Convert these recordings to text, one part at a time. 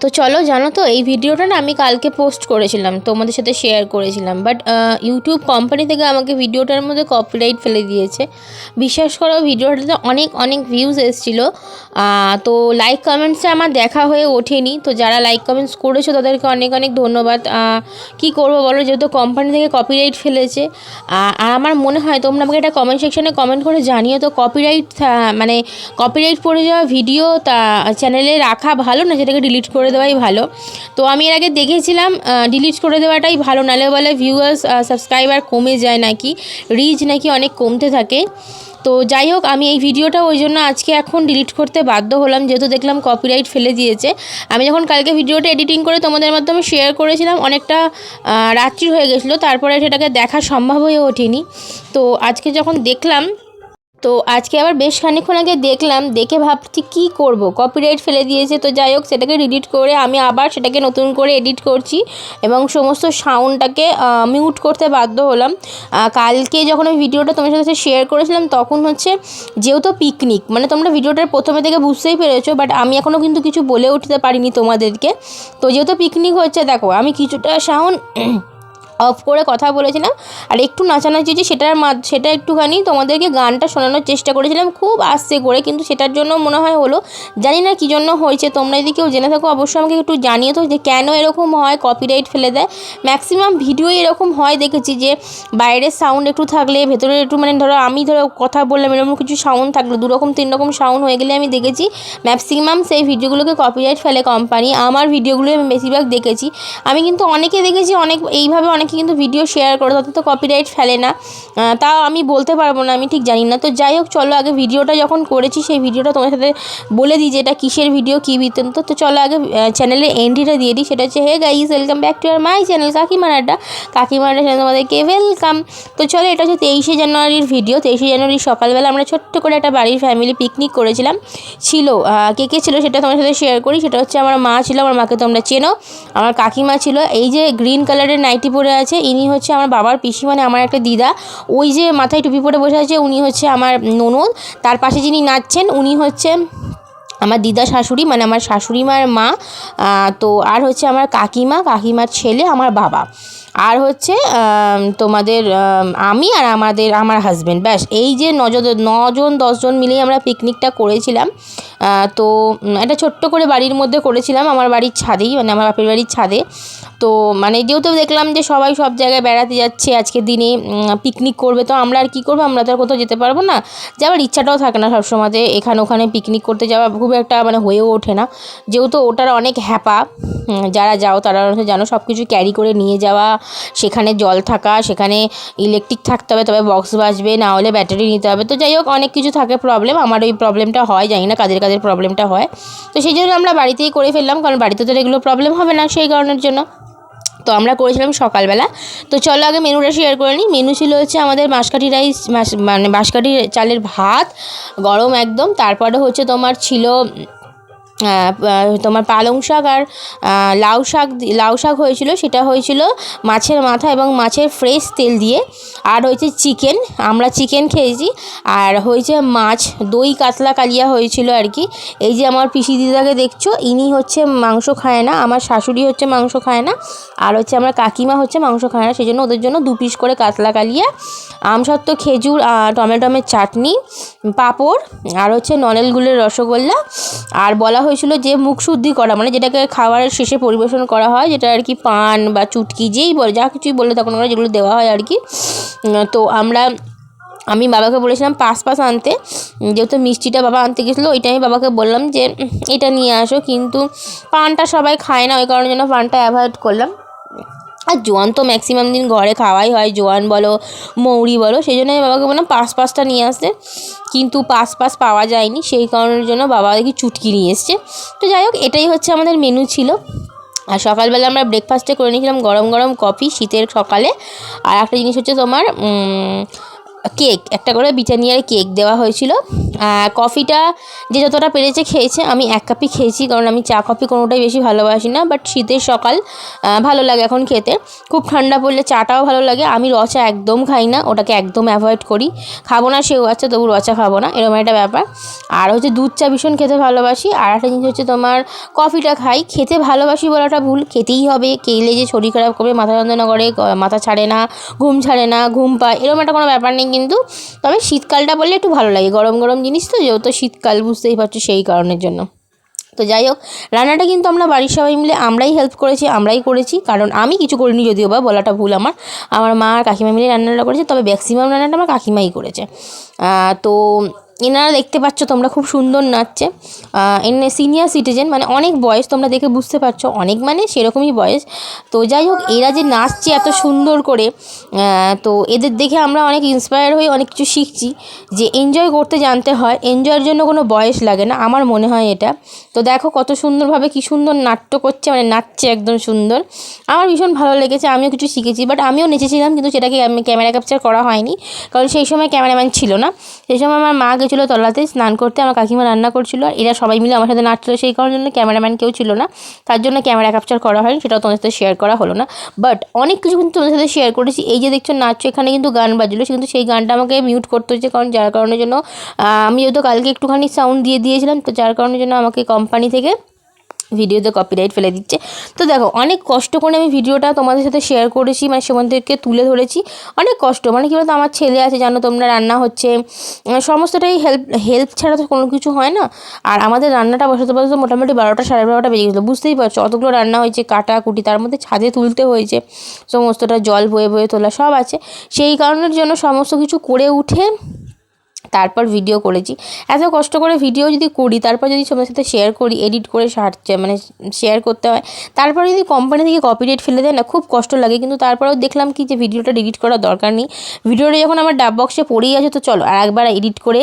তো চলো জানো তো, এই ভিডিওটা না আমি কালকে পোস্ট করেছিলাম, তোমাদের সাথে শেয়ার করেছিলাম। বাট ইউটিউব কোম্পানি থেকে আমাকে ভিডিওটার মধ্যে কপিরাইট ফেলে দিয়েছে। বিশ্বাস করো, ভিডিওটাতে অনেক অনেক ভিউজ এসেছিল। তো লাইক কমেন্টসে আমার দেখা হয়ে ওঠেনি। তো যারা লাইক কমেন্টস করেছ, তাদেরকে অনেক অনেক ধন্যবাদ। কি করব বলো, যেহেতু কোম্পানি থেকে কপিরাইট ফেলেছে। আর আমার মনে হয় তোমরা আমাকে একটা কমেন্ট সেকশনে কমেন্ট করে জানিও তো কপিরাইট মানে কপিরাইট পড়ে যাওয়া ভিডিও তা চ্যানেলে রাখা ভালো না, সেটাকে করে দেওয়াই ভালো। তো আমি এর আগে দেখেছিলাম ডিলিট করে দেওয়াটাই ভালো, নালে বলে ভিউয়ার্স সাবস্ক্রাইবার কমে যায় নাকি রিচ নাকি অনেক কমতে থাকে। তো যাই হোক, আমি এই ভিডিওটা ওই জন্য আজকে এখন ডিলিট করতে বাধ্য হলাম, যেহেতু দেখলাম কপিরাইট ফেলে দিয়েছে। আমি যখন কালকে ভিডিওটা এডিটিং করে তোমাদের মাধ্যমে শেয়ার করেছিলাম, অনেকটা রাত্রি হয়ে গেছিল, তারপরে সেটাকে দেখা সম্ভব হয়ে ওঠেনি। তো আজকে যখন দেখলাম তো আজকে আবার বেশ খানিক্ষণ আগে দেখলাম, দেখে ভাবছি কি করব? কপিরাইট ফেলে দিয়েছে, তো যাই হোক সেটাকে ডিলিট করে আমি আবার সেটাকে নতুন করে এডিট করছি এবং সমস্ত সাউন্ডটাকে মিউট করতে বাধ্য হলাম। কালকে যখন আমি ভিডিওটা তোমার সাথে শেয়ার করেছিলাম তখন হচ্ছে যেহেতু পিকনিক মানে তোমরা ভিডিওটার প্রথমে থেকে বুঝতেই পেরেছ বাট আমি এখনও কিন্তু কিছু বলে উঠতে পারিনি তোমাদেরকে। তো যেহেতু পিকনিক হচ্ছে, দেখো আমি কিছুটা সাউন্ড অফ করে কথা বলেছিলাম। আর একটু নাচানাচি যে সেটার মাধ সেটা একটুখানি তোমাদেরকে গানটা শোনানোর চেষ্টা করেছিলাম, খুব আস্তে করে। কিন্তু সেটার জন্য মনে হয় হলো, জানি না কী জন্য হয়েছে, তোমরা যদি কেউ জেনে থাকো, অবশ্যই আমাকে একটু জানিয়ে তো যে কেন এরকম হয় কপিরাইট ফেলে দেয়। ম্যাক্সিমাম ভিডিও এরকম হয়, দেখেছি যে বাইরের সাউন্ড একটু থাকলে ভেতরে একটু মানে ধরো আমি ধরো কথা বললাম, এরকম কিছু সাউন্ড থাকল দু রকম তিন রকম সাউন্ড হয়ে গেলে আমি দেখেছি ম্যাক্সিমাম সেই ভিডিওগুলোকে কপিরাইট ফেলে কোম্পানি আমার ভিডিওগুলো আমি বেশিরভাগ দেখেছি। আমি কিন্তু অনেকে দেখেছি, অনেক, এইভাবে অনেকে কিন্তু ভিডিও শেয়ার করে, তাতে তো কপিরাইট ফেলে না। তাও আমি বলতে পারব না, আমি ঠিক জানি না। তো যাই হোক, চলো আগে ভিডিওটা যখন করেছি, সেই ভিডিওটা তোমার সাথে বলে দিই যে এটা কিসের ভিডিও কী বৃত্তান্ত তো চলো আগে চ্যানেলে এন্ট্রিটা দিয়ে দিই। সেটা হচ্ছে hey guys welcome back to R my channel কাকিমার আড্ডা কাকিমার আড্ডা চ্যানেল তোমাদেরকে ওয়েলকাম তো চলো, এটা হচ্ছে তেইশে জানুয়ারির ভিডিও তেইশে জানুয়ারি সকালবেলা আমরা ছোট্ট করে একটা বাড়ির ফ্যামিলি পিকনিক করেছিলাম। ছিল কে কে ছিল সেটা তোমার সাথে শেয়ার করি। সেটা হচ্ছে, আমার মা ছিল, আমার মাকে তোমরা চেনো। আমার কাকিমা ছিল। এই যে গ্রিন কালারের নাইটি পরে আছে, ইনি হচ্ছে আমার বাবার পিসি মানে আমার একটা দিদা। ওই যে মাথায় টুপি পরে বসে আছে, উনি হচ্ছে আমার ননদ। তার পাশে যিনি নাচছেন, উনি হচ্ছে আমার দিদা শাশুড়ি মানে আমার শাশুড়ি মার মা তো আর হচ্ছে আমার কাকিমা, কাকিমার ছেলে, আমার বাবা। আর হচ্ছে তোমাদের, আমি আর আমাদের, আমার হাজব্যান্ড ব্যাস। এই যে নজন নজন, দশজন মিলেই আমরা পিকনিকটা করেছিলাম। তো একটা ছোট্ট করে বাড়ির মধ্যে করেছিলাম, আমার বাড়ির ছাদেই মানে আমার বাপের বাড়ির ছাদে। তো মানে যেহেতু দেখলাম যে সবাই সব জায়গায় বেড়াতে যাচ্ছে আজকের দিনে পিকনিক করবে, তো আমরা আর কী করব? আমরা তো আর কোথাও যেতে পারব না। যাওয়ার ইচ্ছাটাও থাকে না সবসময় যে এখানে ওখানে পিকনিক করতে যাওয়া খুব একটা মানে হয়েও ওঠে না। যেহেতু ওটার অনেক হ্যাপা যারা যাও তারা জানো সব কিছু ক্যারি করে নিয়ে যাওয়া, সেখানে জল থাকা, সেখানে ইলেকট্রিক থাকতে হবে, তবে বক্স বাজবে, না হলে ব্যাটারি নিতে হবে। তো যাই হোক, অনেক কিছু থাকে প্রবলেম আমার ওই প্রবলেমটা হয়, জানি না কাদের কাদের প্রবলেমটা হয়। তো সেই জন্য আমরা বাড়িতেই করে ফেললাম, কারণ বাড়িতে তো এগুলো প্রবলেম হবে না সেই কারণের জন্য। তো আমরা করেছিলাম সকালবেলা। তো চলো আগে মেনুটা শেয়ার করে নিই। মেনু ছিল হচ্ছে আমাদের বাঁশকাঠি রাইস মানে বাঁশকাঠি চালের ভাত, গরম একদম। তারপরে হচ্ছে তোমার ছিল তোমার পালং শাক আর লাউ শাক লাউ শাক হয়েছিল, সেটা হয়েছিল মাছের মাথা এবং মাছের ফ্রেশ তেল দিয়ে। আর হয়েছে চিকেন, আমরা চিকেন খেয়েছি। আর হয়েছে মাছ, দই কাতলা কালিয়া হয়েছিল আর কি। এই যে আমার পিসি দিদাকে দেখছ, ইনি হচ্ছে মাংস খায় না, আমার শাশুড়ি হচ্ছে মাংস খায় না। আর হচ্ছে আমার কাকিমা হচ্ছে মাংস খায় না সেই জন্য ওদের জন্য দু পিস করে কাতলা কালিয়া আমসত্ত্ব খেজুর টমেটোমের চাটনি, পাঁপড়, আর হচ্ছে নলেন গুলের রসগোল্লা। আর বলা হয়েছিল যে মুখ শুদ্ধি করা মানে যেটাকে খাবারের শেষে পরিবেশন করা হয়, যেটা আর কি পান বা চুটকি যেই বলে, যা কিছুই বললে তখন ওরা যেগুলো দেওয়া হয় আর কি। তো আমরা, আমি বাবাকে বলেছিলাম পাস পাস আনতে। যেহেতু মিষ্টিটা বাবা আনতে গেছিল, ওইটা আমি বাবাকে বললাম যে এটা নিয়ে আসো। কিন্তু পানটা সবাই খায় না, ওই কারণে জন্য পানটা অ্যাভয়েড করলাম। আর জোয়ান তো ম্যাক্সিমাম দিন ঘরে খাওয়াই হয়। জোয়ান বলো, মৌরি বলো, সেই জন্য বাবাকে বললাম পাস পাসটা নিয়ে আসতে। কিন্তু পাস পাস পাওয়া যায়নি, সেই কারণের জন্য বাবা দেখি চুটকি নিয়ে এসছে। তো যাই হোক, এটাই হচ্ছে আমাদের মেনু ছিল। আর সকালবেলা আমরা ব্রেকফাস্টে করে নিয়েছিলাম গরম গরম কফি শীতের সকালে। আর একটা জিনিস হচ্ছে তোমার কেক, একটা করে ব্রিটানিয়ার কেক দেওয়া হয়েছিল। কফিটা যে যতটা পেরেছে খেয়েছে, আমি এক কাপই খেয়েছি, কারণ আমি চা, কফি কোনোটাই বেশি ভালোবাসি না বাট শীতের সকাল ভালো লাগে এখন খেতে। খুব ঠান্ডা পড়লে চাটাও ভালো লাগে, আমি রচা একদম খাই না, ওটাকে একদম অ্যাভয়েড করি। খাব না সেও আছে তবু রচা খাব না, এরকম একটা ব্যাপার। আর হচ্ছে দুধ চা ভীষণ খেতে ভালোবাসি, আর একটা জিনিস হচ্ছে তোমার কফিটা খাই, খেতে ভালোবাসি বলাটা ভুল, খেতেই হবে, খেলে যে শরীর খারাপ করবে, মাথা যন্ত্রণা করে মাথা ছাড়ে না, ঘুম ছাড়ে না, ঘুম পায়, এরকম একটা কোনো ব্যাপার নেই কিন্তু তবে শীতকালটা বললে একটু ভালো লাগে। গরম গরম জিনিস তো, যেহেতু শীতকাল বুঝতেই পারছ সেই কারণের জন্য। তো যাই হোক, রান্নাটা কিন্তু আমরা বাড়ির সবাই মিলে আমরাই হেল্প করেছি, আমরাই করেছি। কারণ আমি কিছু করিনি যদিও বা, বলাটা ভুল আমার। আমার মা আর কাকিমা মিলে রান্নাটা করেছে, তবে ম্যাক্সিমাম রান্নাটা আমার কাকিমাই করেছে। তো এনারা দেখতে পাচ্ছ তোমরা খুব সুন্দর নাচছে। এনে সিনিয়র সিটিজেন মানে অনেক বয়স, তোমরা দেখে বুঝতে পারছ, অনেক মানে সেরকমই বয়স। তো যাই হোক, এরা যে নাচছে এত সুন্দর করে তো এদের দেখে আমরা অনেক ইন্সপায়ার হয়ে অনেক কিছু শিখছি। যে এনজয় করতে জানতে হয় এনজয়ের জন্য কোনো বয়স লাগে না, আমার মনে হয় এটা। তো দেখো কত সুন্দরভাবে কি সুন্দর নাট্য করছে মানে নাচছে একদম সুন্দর। আমার ভীষণ ভালো লেগেছে, আমিও কিছু শিখেছি বাট আমিও নেচেছিলাম, কিন্তু সেটাকে আমি ক্যামেরা ক্যাপচার করা হয়নি। কারণ সেই সময় ক্যামেরাম্যান ছিল না। সেই সময় আমার মা গেছিল তলাতে স্নান করতে, আমার কাকিমা রান্না করছিল, আর এরা সবাই মিলে আমার সাথে নাচছিল, সেই কারণের জন্য ক্যামেরাম্যান কেউ ছিল না। তার জন্য ক্যামেরা ক্যাপচার করা হয়নি, সেটাও তোমাদের সাথে শেয়ার করা হলো না। বাট অনেক কিছু কিন্তু তোমাদের সাথে শেয়ার করেছি। এই যে দেখছ নাচছো, এখানে কিন্তু গান বাজলো কিন্তু সেই গানটা আমাকে মিউট করতে হচ্ছে, কারণ যার কারণের জন্য আমি যেহেতু কালকে একটুখানি সাউন্ড দিয়ে দিয়েছিলাম, তো যার কারণের জন্য আমাকে কোম্পানি থেকে ভিডিওতে কপিরাইট ফেলে দিচ্ছে। তো দেখো, অনেক কষ্ট করে আমি ভিডিওটা তোমাদের সাথে শেয়ার করেছি মানে সেখানদেরকে তুলে ধরেছি। অনেক কষ্ট মানে কী বলতো, আমার ছেলে আছে, জানো তোমরা, রান্না হচ্ছে। সমস্তটাই হেল্প হেল্প ছাড়া তো কোনো কিছু হয় না। আর আমাদের রান্নাটা বসাতে বসাতে মোটামুটি বারোটা, সাড়ে বারোটা বেজে গেছিল, বুঝতেই পারছ? অতগুলো রান্না হয়েছে, কাটা, কুটি, তার মধ্যে ছাদে তুলতে হয়েছে। সমস্তটা জল বয়ে বয়ে তোলা সব আছে। সেই কারণের জন্য সমস্ত কিছু করে উঠে তারপর ভিডিও করেছি। এত কষ্ট করে ভিডিও যদি করি, তারপর যদি সবার সাথে শেয়ার করি এডিট করে মানে শেয়ার করতে হয়, তারপরে যদি কোম্পানি থেকে কপিরাইট ফেলে দেয়, না, খুব কষ্ট লাগে। কিন্তু তারপরেও দেখলাম কি যে ভিডিওটা ডিলিট করার দরকার নেই। ভিডিওটা যখন আমার ডাব বক্সে পড়েই আছে, তো চলো আর একবার এডিট করে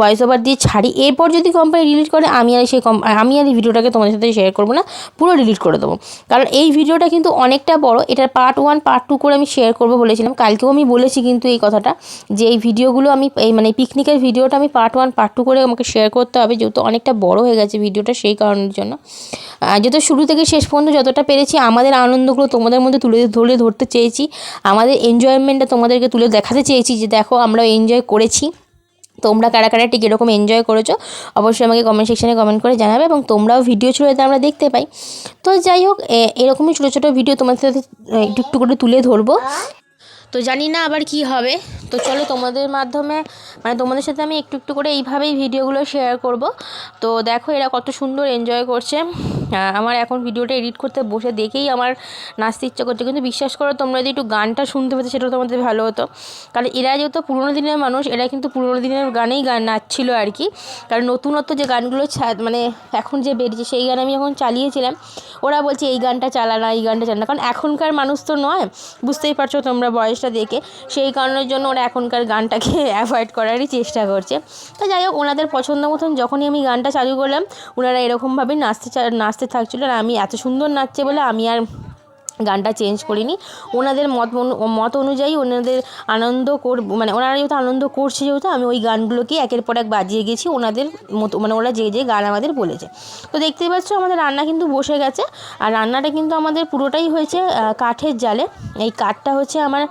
ভয়েস ওভার দিয়ে ছাড়ি। এরপর যদি কোম্পানি ডিলিট করে, আমি আর সেই কম আমি আর এই ভিডিওটাকে তোমাদের সাথে শেয়ার করব না, পুরো ডিলিট করে দেবো। কারণ এই ভিডিওটা কিন্তু অনেকটা বড়। এটার পার্ট ওয়ান পার্ট টু করে আমি শেয়ার করব বলেছিলাম। কালকেও আমি বলেছি কিন্তু এই কথাটা যে এই ভিডিওগুলো আমি এই মানে পিকনিকের ভিডিওটা আমি পার্ট ওয়ান পার্ট টু করে আমাকে শেয়ার করতে হবে, যেহেতু অনেকটা বড় হয়ে গেছে ভিডিওটা সেই কারণের জন্য। যেহেতু শুরু থেকে শেষ পর্যন্ত যতটা পেরেছি, আমাদের আনন্দগুলো তোমাদের মধ্যে তুলে ধরে ধরতে চেয়েছি। আমাদের এনজয়মেন্টটা তোমাদেরকে তুলে দেখাতে চেয়েছি যে, দেখো আমরা এনজয় করেছি। তোমরা কারা কারা ঠিক এরকম এনজয় করেছ, অবশ্যই আমাকে কমেন্ট সেকশানে কমেন্ট করে জানাবে এবং তোমরাও ভিডিও ছিল যাতে আমরা দেখতে পাই। তো যাই হোক এরকমই ছোটো ছোটো ভিডিও তোমাদের সাথে একটু একটু করে তুলে ধরবো। তো জানি না আবার কি হবে। তো চলো তোমাদের মাধ্যমে মানে তোমাদের সাথে আমি একটু একটু করে এইভাবেই ভিডিওগুলো শেয়ার করব। তো দেখো এরা কত সুন্দর এনজয় করছে। আমার এখন ভিডিওটা এডিট করতে বসে দেখেই আমার নাচতে ইচ্ছা করছে। কিন্তু বিশ্বাস করো, তোমরা যদি একটু গানটা শুনতে পেতে সেটা তোমাদের ভালো হতো। কারণ এরা যেহেতু পুরোনো দিনের মানুষ, এরা কিন্তু পুরোনো দিনের গানেই গান নাচছিল আর কি। কারণ নতুনত্ব যে গানগুলো মানে এখন যে বেরিয়েছে, সেই গান আমি যখন চালিয়েছিলাম, ওরা বলছে, এই গানটা চালা না, এই গানটা চালা না। কারণ এখনকার মানুষ তো নয়। বুঝতেই পারছ তোমরা বয়সটা দেখে সেই কারণের জন্য ওরা এখনকার গানটাকে অ্যাভয়েড করারই চেষ্টা করছে। তো যাই হোক, ওনাদের পছন্দ মতন যখনই আমি গানটা চালু করলাম, ওনারা এরকমভাবেই নাচতে নাচতে থাকছিলো আর আমি এত সুন্দর নাচছে বলে আমি আর গানটা চেঞ্জ করিনি। ওনাদের মত মত অনুযায়ী ওনাদের আনন্দ কর মানে ওনারা যেহেতু আনন্দ করছে যেহেতু, আমি ওই গানগুলোকে একের পর এক বাজিয়ে গেছি ওনাদের মতো মানে ওরা যে যে গান আমাদের বলেছে। তো দেখতেই পাচ্ছ আমাদের রান্না কিন্তু বসে গেছে, আর রান্নাটা কিন্তু আমাদের পুরোটাই হয়েছে কাঠের জালে। এই কাঠটা হচ্ছে আমার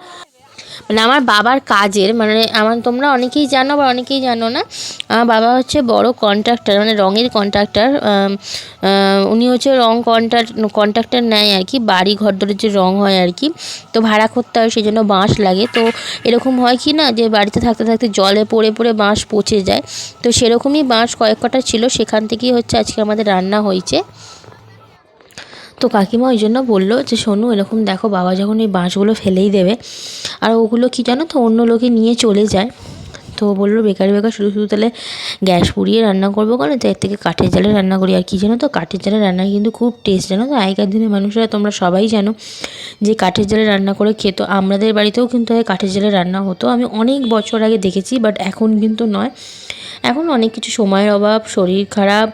মানে আমার বাবার কাজের মানে আমার তোমরা অনেকেই জানো বা অনেকেই জানো না, আমার বাবা হচ্ছে বড় কন্ট্রাক্টর মানে রঙের কন্ট্রাক্টর উনি হচ্ছে রং কন্ট্রাক্ট কন্ট্রাক্টর নেয় আর কি, বাড়ি ঘর ধরে যে রং হয় আর কি, তো ভাড়া করতে হয় সেই জন্য বাঁশ লাগে, তো এরকম হয় কি না যে বাড়িতে থাকতে থাকতে জলে পড়ে পড়ে বাঁশ পচে যায়, তো সেরকমই বাঁশ কয়েক কটা ছিল, সেখান থেকেই হচ্ছে আজকে আমাদের রান্না হয়েছে। তো কাকিমা ওই জন্য বলল যে, শোনো, এরকম দেখো, বাবা যখন এই বাঁশগুলো ফেলেই দেবে, আর ওগুলো কি জানো তো, অন্য লোকে নিয়ে চলে যায়। তো বলল, বেকার বেকার, শুধু শুধু তাহলে গ্যাস পুড়িয়ে রান্না করব কেন? তো এর থেকে কাঠের জালে রান্না করি। আর কি জানো তো, কাঠের জালে রান্না কিন্তু খুব টেস্ট জানো তো? আগেকার দিনের মানুষরা তোমরা সবাই জানো যে কাঠের জালে রান্না করে খেত। আমাদের বাড়িতেও কিন্তু কাঠের জালে রান্না হতো। আমি অনেক বছর আগে দেখেছি বাট এখন কিন্তু নয়। এখন অনেক কিছু সময়ের অভাব, শরীর খারাপ,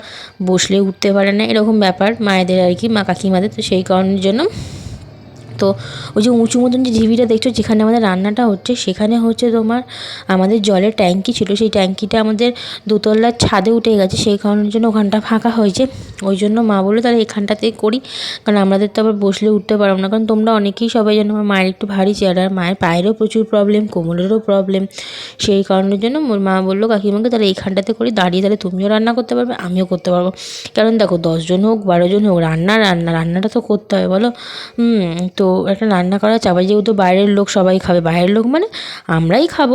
বসলে উঠতে পারে না, এরকম ব্যাপার মায়েদের আর কি, মা কাকিমাদের। তো সেই কারণের জন্য তো ওই যে উঁচু মতন যে ঢিবিটা দেখছ, যেখানে আমাদের রান্নাটা হচ্ছে, সেখানে হচ্ছে তোমার আমাদের জলের ট্যাঙ্কি ছিল। সেই ট্যাঙ্কিটা আমাদের দোতলার ছাদে উঠে গেছে, সেই কারণের জন্য ওখানটা ফাঁকা হয়েছে। ওই জন্য মা বলল, তাহলে এখানটাতেই করি। কারণ আমাদের তো আবার বসলে উঠতে পারব না, কারণ তোমরা অনেকেই সবাই জানো আমার মায়ের একটু ভারী চেয়ার আর মায়ের পায়েরও প্রচুর প্রবলেম কোমরেরও প্রবলেম সেই কারণের জন্য মা বলল, কাকিমাকে তাহলে এইখানটাতে করি, দাঁড়িয়ে তাহলে তুমিও রান্না করতে পারবে, আমিও করতে পারব। কারণ দেখো, দশজন হোক, বারোজন হোক, রান্না রান্না, রান্নাটা তো করতে হবে, বলো? তো একটা রান্না করা চাপাই যেহেতু বাইরের লোক সবাই খাবে, বাইরের লোক মানে আমরাই খাব।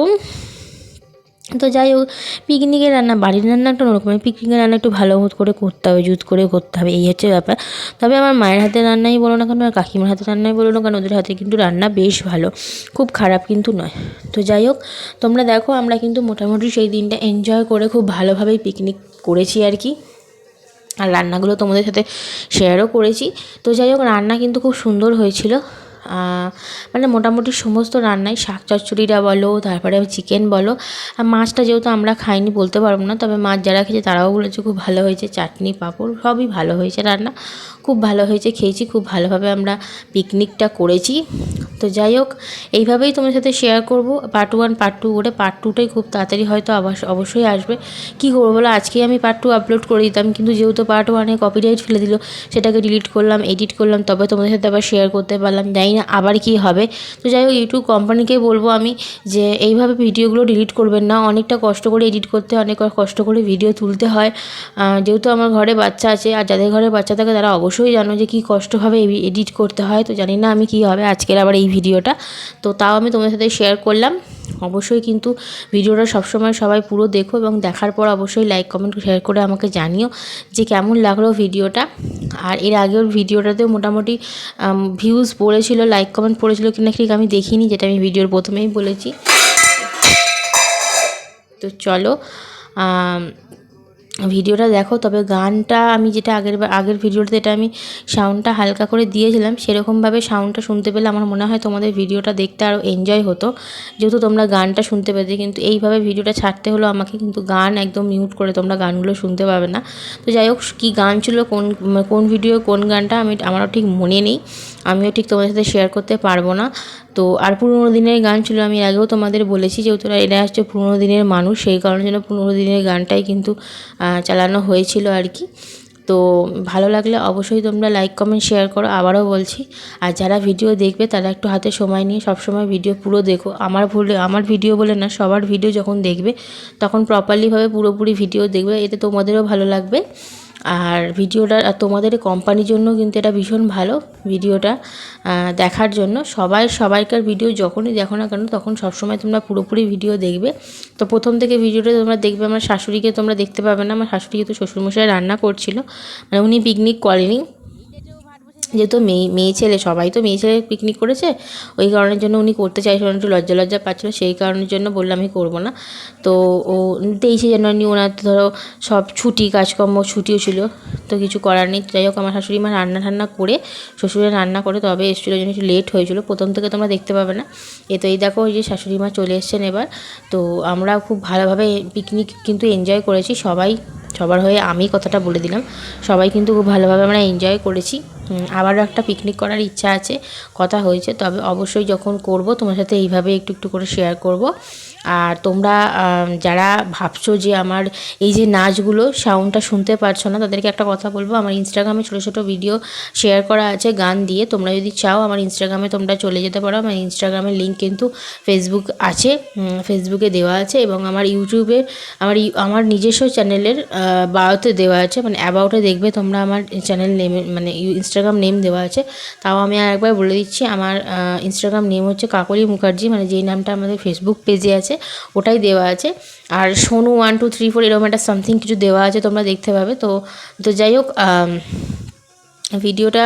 তো যাই হোক পিকনিকের রান্না, বাড়ির রান্না একটা অন্যরকম পিকনিকের রান্না একটু ভালো করে করতে হবে, জুত করে করতে হবে, এই হচ্ছে ব্যাপার। তবে আমার মায়ের হাতে রান্নাই বলো না কেন, আর কাকিমার হাতে রান্নাই বলো না কেন, ওদের হাতে কিন্তু রান্না বেশ ভালো, খুব খারাপ কিন্তু নয়। তো যাই হোক, তোমরা দেখো, আমরা কিন্তু মোটামুটি সেই দিনটা এনজয় করে খুব ভালোভাবেই পিকনিক করেছি আর কি। আর রান্নাগুলো তোমাদের সাথে শেয়ারও করেছি। তো যাই হোক রান্না কিন্তু খুব সুন্দর হয়েছিল। মানে মোটামুটি সমস্ত রান্নাই শাক চচ্চড়িটা বলো, তারপরে চিকেন বলো। আর মাছটা যেহেতু আমরা খাইনি বলতে পারব না, তবে মাছ যারা খেয়েছে তারাও বলেছে খুব ভালো হয়েছে, চাটনি, পাঁপড়, সবই ভালো হয়েছে রান্না। খুব ভালো হয়েছে, খেয়েছি, খুব ভালোভাবে আমরা পিকনিকটা করেছি। তো যাই হোক, এইভাবেই তোমার সাথে শেয়ার করব। পার্ট ওয়ান পার্ট টু করে পার্ট টুটাই খুব তাড়াতাড়ি হয়তো অবশ্যই আসবে। কী করব বলো, আজকেই আমি পার্ট টু আপলোড করে দিতাম, কিন্তু যেহেতু পার্ট ওয়ানে কপিরাইট ফেলে দিল, সেটাকে ডিলিট করলাম এডিট করলাম, তবে তোমাদের সাথে আবার শেয়ার করতে পারলাম। জানি না আবার কি হবে। তো যাই হোক ইউটিউব কোম্পানিকে বলব আমি যে, এইভাবে ভিডিওগুলো ডিলিট করবেন না। অনেকটা কষ্ট করে এডিট করতে অনেক কষ্ট করে ভিডিও তুলতে হয়। যেহেতু আমার ঘরে বাচ্চা আছে, আর যাদের ঘরে বাচ্চা থাকে, তারা অবশ্যই জানো যে, কী কষ্টভাবে এডিট করতে হয়। তো জানি না আমি কী হবে আজকের আবার এই ভিডিওটা তো তাও আমি তোমাদের সাথে শেয়ার করলাম। অবশ্যই কিন্তু ভিডিওটা সবসময় সবাই পুরো দেখো এবং দেখার পর অবশ্যই লাইক কমেন্ট শেয়ার করে আমাকে জানিও যে, কেমন লাগল ভিডিওটা আর এর আগেও ভিডিওটাতেও মোটামুটি ভিউজ পড়েছিল লাইক কমেন্ট পড়েছিল কিনা ঠিক আমি দেখিনি, যেটা আমি ভিডিওর প্রথমেই বলেছি। তো চলো ভিডিওটা দেখো, তবে গানটা আমি যেটা আগের আগের ভিডিওটাতে এটা আমি সাউন্ডটা হালকা করে দিয়েছিলাম, সেরকমভাবে সাউন্ডটা শুনতে পেলে আমার মনে হয় তোমাদের ভিডিওটা দেখতে আরও এনজয় হতো। যেহেতু তোমরা গানটা শুনতে পেতে কিন্তু এইভাবে ভিডিওটা ছাড়তে হলো আমাকে কিন্তু গান একদম মিউট করে তোমরা গানগুলো শুনতে পাবে না। তো যাই হোক, কী গান ছিল, কোন কোন ভিডিও কোন গানটা, আমি আমারও ঠিক মনে নেই। আমিও ঠিক তোমাদের সাথে শেয়ার করতে পারব না। তো আর পুরোনো দিনের গান ছিল, আমি আগেও তোমাদের বলেছি, যেহেতু এরা হচ্ছে পুরোনো দিনের মানুষ, সেই কারণের জন্য পুরোনো দিনের গানটাই কিন্তু চালানো হয়েছিল আর কি। তো ভালো লাগলে অবশ্যই তোমরা লাইক কমেন্ট শেয়ার করো। আবারও বলছি, আর যারা ভিডিও দেখবে তারা একটু হাতে সময় নিয়ে সবসময় ভিডিও পুরো দেখো। আমার ভুলে, আমার ভিডিও বলে না, সবার ভিডিও যখন দেখবে, তখন প্রপারলিভাবে পুরোপুরি ভিডিও দেখবে। এতে তোমাদেরও ভালো লাগবে। আর ভিডিওটা তোমাদের কোম্পানির জন্য কিন্তু এটা ভীষণ ভালো ভিডিওটা দেখার জন্য। সবাই, সবাইকার ভিডিও যখনই দেখো না কেন, তখন সবসময় তোমরা পুরোপুরি ভিডিও দেখবে। তো প্রথম থেকে ভিডিওটা তোমরা দেখবে, আমার শাশুড়িকে তোমরা দেখতে পাবে না। আমার শাশুড়ি কিন্তু শ্বশুরমশাই রান্না করছিল মানে উনি পিকনিক করেনি। যেহেতু মেয়ে মেয়ে ছেলে, সবাই তো মেয়ে ছেলে পিকনিক করেছে। ওই কারণের জন্য উনি করতে চাইছিলেন একটু লজ্জা লজ্জা পাচ্ছিলো, সেই কারণের জন্য বললাম আমি করব না। তো ও তেইশে জানুয়ারি ওনার তো ধরো সব ছুটি কাজকর্ম ছুটিও ছিল, তো কিছু করার নেই। যাই হোক, আমার শাশুড়ি মা রান্না ঠান্না করে শ্বশুরে রান্না করে, তবে এসেছিল জন্য একটু লেট হয়েছিলো। প্রথম থেকে তোমরা দেখতে পাবে না। এ তো এই দেখো, ওই যে শাশুড়ি মা চলে এসছেন এবার। তো আমরা খুব ভালোভাবে পিকনিক কিন্তু এনজয় করেছি। সবাই, সবার হয়ে আমি কথাটা বলে দিলাম। সবাই কিন্তু খুব ভালোভাবে আমরা এনজয় করেছি। আবারও একটা পিকনিক করার ইচ্ছা আছে, কথা হয়েছে, তবে অবশ্যই যখন করব তোমার সাথে এইভাবে একটু একটু করে শেয়ার করব। আর তোমরা যারা ভাবছ যে আমার এই যে নাচগুলো, সাউন্ডটা শুনতে পারছ না, তাদেরকে একটা কথা বলব। আমার ইনস্টাগ্রামে ছোটো ছোটো ভিডিও শেয়ার করা আছে গান দিয়ে। তোমরা যদি চাও, আমার ইনস্টাগ্রামে তোমরা চলে যেতে পারো। আমার ইনস্টাগ্রামের লিঙ্ক কিন্তু ফেসবুক আছে ফেসবুকে দেওয়া আছে এবং আমার ইউটিউবে আমার আমার নিজস্ব চ্যানেলের বায়োতে দেওয়া আছে। মানে অ্যাবাউটে দেখবে তোমরা আমার চ্যানেল নেমে মানে ইনস্টাগ্রাম নেম দেওয়া আছে। তাও আমি আর একবার বলে দিচ্ছি, আমার ইনস্টাগ্রাম নেম হচ্ছে কাকলি মুখার্জি। মানে যেই নামটা আমাদের ফেসবুক পেজে আছে ওটাই দেওয়া আছে। আর Sonu one two three four এরকম একটা সামথিং কিছু দেওয়া আছে তোমরা দেখতে পাবে। তো তো যাই হোক ভিডিওটা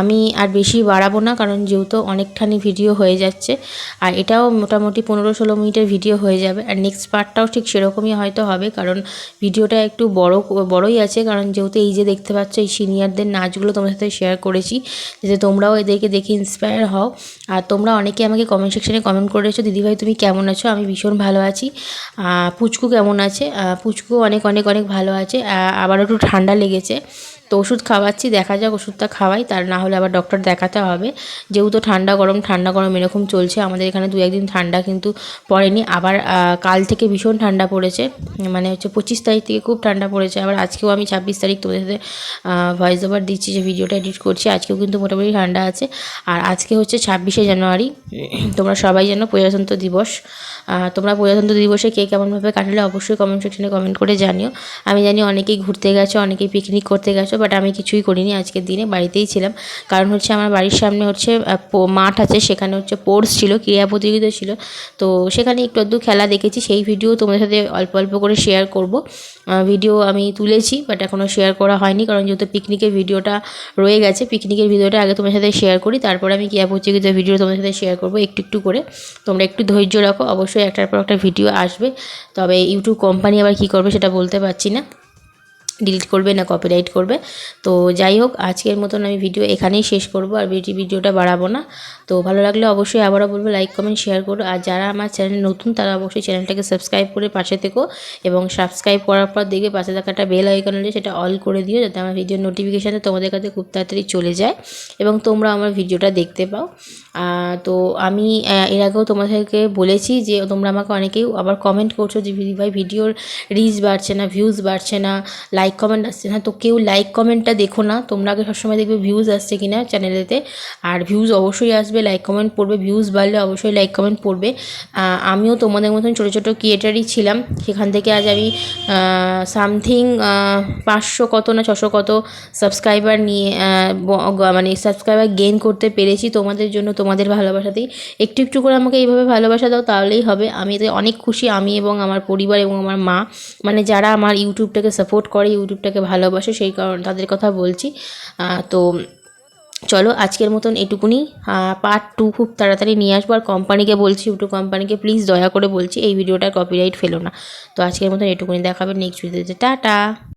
আমি আর বেশি বাড়াবো না, কারণ যেহেতু অনেকখানি ভিডিও হয়ে যাচ্ছে, আর এটাও মোটামুটি পনেরো ষোলো মিনিটের ভিডিও হয়ে যাবে, আর নেক্সট পার্টটাও ঠিক সেরকমই হয়তো হবে, কারণ ভিডিওটা একটু বড়, বড়ই আছে, কারণ যেহেতু এই যে দেখতে পাচ্ছ, এই সিনিয়রদের নাচগুলো তোমার সাথে শেয়ার করেছি, যাতে তোমরাও এদেরকে দেখে ইন্সপায়ার হও, আর তোমরা অনেকে আমাকে কমেন্ট সেকশানে কমেন্ট করেছ, দিদিভাই, তুমি কেমন আছো? আমি ভীষণ ভালো আছি পুচকু কেমন আছে? পুচকু অনেক অনেক অনেক ভালো আছে আবার একটু ঠান্ডা লেগেছে তো ওষুধ খাওয়াচ্ছি, দেখা যাক ওষুধটা খাওয়াই, তার না হলে আবার ডক্টর দেখাতে হবে। যেহেতু ঠান্ডা গরম ঠান্ডা গরম এরকম চলছে, আমাদের এখানে দু একদিন ঠান্ডা কিন্তু পড়েনি। আবার কাল থেকে ভীষণ ঠান্ডা পড়েছে মানে হচ্ছে পঁচিশ তারিখ থেকে খুব ঠান্ডা পড়েছে। আবার আজকেও আমি ছাব্বিশ তারিখ তোমাদের সাথে ভয়েস ওভার দিচ্ছি, যে ভিডিওটা এডিট করছি, আজকেও কিন্তু মোটামুটি ঠান্ডা আছে। আর আজকে হচ্ছে ছাব্বিশে জানুয়ারি, তোমরা সবাই জানো প্রজাতন্ত্র দিবস। তোমরা প্রজাতন্ত্র দিবসে কে কেমনভাবে কাটালে অবশ্যই কমেন্ট সেকশনে কমেন্ট করে জানিও। আমি জানি অনেকেই ঘুরতে গেছো, অনেকেই পিকনিক করতে গেছো বাট আমি কিছুই করিনি আজকের দিনে, বাড়িতেই ছিলাম। কারণ হচ্ছে আমার বাড়ির সামনে হচ্ছে মাঠ আছে, সেখানে হচ্ছে স্পোর্টস ছিল, ক্রীড়া প্রতিযোগিতা ছিল। তো সেখানে একটু আধটু খেলা দেখেছি, সেই ভিডিও তোমাদের সাথে অল্প অল্প করে শেয়ার করব। ভিডিও আমি তুলেছি বাট এখনও শেয়ার করা হয়নি, কারণ যেহেতু পিকনিকের ভিডিওটা রয়ে গেছে পিকনিকের ভিডিওটা আগে তোমার সাথে শেয়ার করি, তারপরে আমি ক্রীড়া প্রতিযোগিতার ভিডিও তোমাদের সাথে শেয়ার করব একটু একটু করে। তোমরা একটু ধৈর্য রাখো, অবশ্যই একটার পর একটা ভিডিও আসবে। তবে ইউটিউব কোম্পানি আবার কী করবে সেটা বলতে পারছি না। ডিলিট করবে না কপিরাইট করবে। তো যাই হোক, আজকের মতন আমি ভিডিও এখানেই শেষ করব আর বেটি ভিডিওটা বাড়াবো না। তো ভালো লাগলে অবশ্যই আবারও বলব লাইক কমেন্ট শেয়ার করো। আর যারা আমার চ্যানেল নতুন, তারা অবশ্যই চ্যানেলটাকে সাবস্ক্রাইব করে পাশে থেকো এবং সাবস্ক্রাইব করার পর দেখে পাশে থাকা একটা বেল আইকন আছে, সেটা অল করে দিও যাতে আমার ভিডিওর নোটিফিকেশানে তোমাদের কাছে খুব তাড়াতাড়ি চলে যায় এবং তোমরা আমার ভিডিওটা দেখতে পাও। তো আমি এর আগেও তোমাদেরকে বলেছি যে তোমরা আমাকে অনেকেই আবার কমেন্ট করছ যে ভাই ভিডিওর রিচ বাড়ছে না ভিউজ বাড়ছে না লাইক কমেন্ট আসছে। না তো কেউ লাইক কমেন্টটা দেখো না, তোমরা আগে সবসময় দেখবে ভিউজ আসছে কি না চ্যানেলেতে আর ভিউজ অবশ্যই আসবে লাইক কমেন্ট পড়বে ভিউজ বাড়লে অবশ্যই লাইক কমেন্ট পড়বে। আমিও তোমাদের মতন ছোটো ছোটো ক্রিয়েটারই ছিলাম। সেখান থেকে আজ আমি সামথিং পাঁচশো কত না ছশো কত সাবস্ক্রাইবার নিয়ে মানে সাবস্ক্রাইবার গেইন করতে পেরেছি তোমাদের জন্য, তোমাদের ভালোবাসাতেই। একটু একটু করে আমাকে এইভাবে ভালোবাসা দাও, তাহলেই হবে। আমি এতে অনেক খুশি, আমি এবং আমার পরিবার এবং আমার মা। মানে যারা আমার ইউটিউবটাকে সাপোর্ট করে ইউটিউবটাকে ভালোবাসে, সেই কারণ তাদের কথা বলছি। তো চলো আজকের মতন এটুকুনি। পার্ট টু খুব তাড়াতাড়ি নিয়ে আসব। আর কোম্পানিকে বলছি ইউটিউব কোম্পানিকে প্লিজ দয়া করে বলছি, এই ভিডিওটা কপিরাইট ফেলো না। তো আজকের মতন এটুকুনি দেখাবে নেক্সট ভিডিওতে টাটা!